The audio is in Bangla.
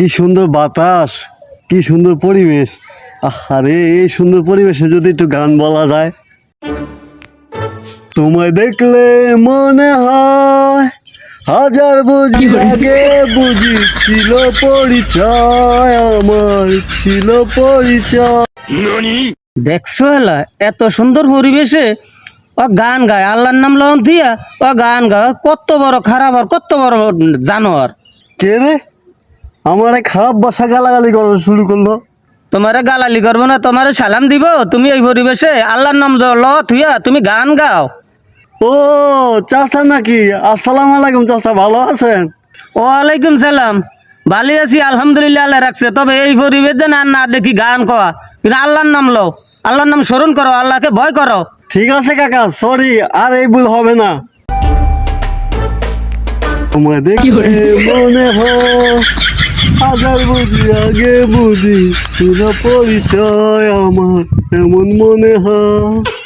কি সুন্দর বাতাস কি সুন্দর পরিবেশ। আরে এই সুন্দর পরিবেশে যদি একটু গান বলা যায়। তোমায় দেখলে মনে হয় হাজার বুঝি আগে বুঝি ছিল পরিচয় আমার ছিল পরিচয়। দেখছ এলা এত সুন্দর পরিবেশে ও গান গায় আল্লাহর নাম লন দিয়া ও গান গায় কত বড় খারাপ আর কত বড় জানোয়ার। কে রে? আমার খারাপ বাসা গালাগালি করা শুরু করল। তোমারে গালালি করব না তোমারে সালাম দিব? তুমি এই পরিবেশে আল্লাহর নাম ল থুইয়া তুমি গান গাও। ও চাচা নাকি? আসসালামু আলাইকুম চাচা ভালো আছেন? ওয়ালাইকুম সালাম। ভালো আছি আলহামদুলিল্লাহ আল্লাহ রাখছে। তবে এই পরিবেশ যেন আর না দেখি গান কওয়া কিন্তু আল্লাহর নাম লো আল্লাহর নাম স্মরণ করো আল্লাহকে ভয় করো। ঠিক আছে কাকা সরি আর এই ভুল হবে না। তোমায় দেখলে মনে হয় হাজার বুঝি আগে বুঝি। ছিল পরিচয় আমার এমন মনে হয়।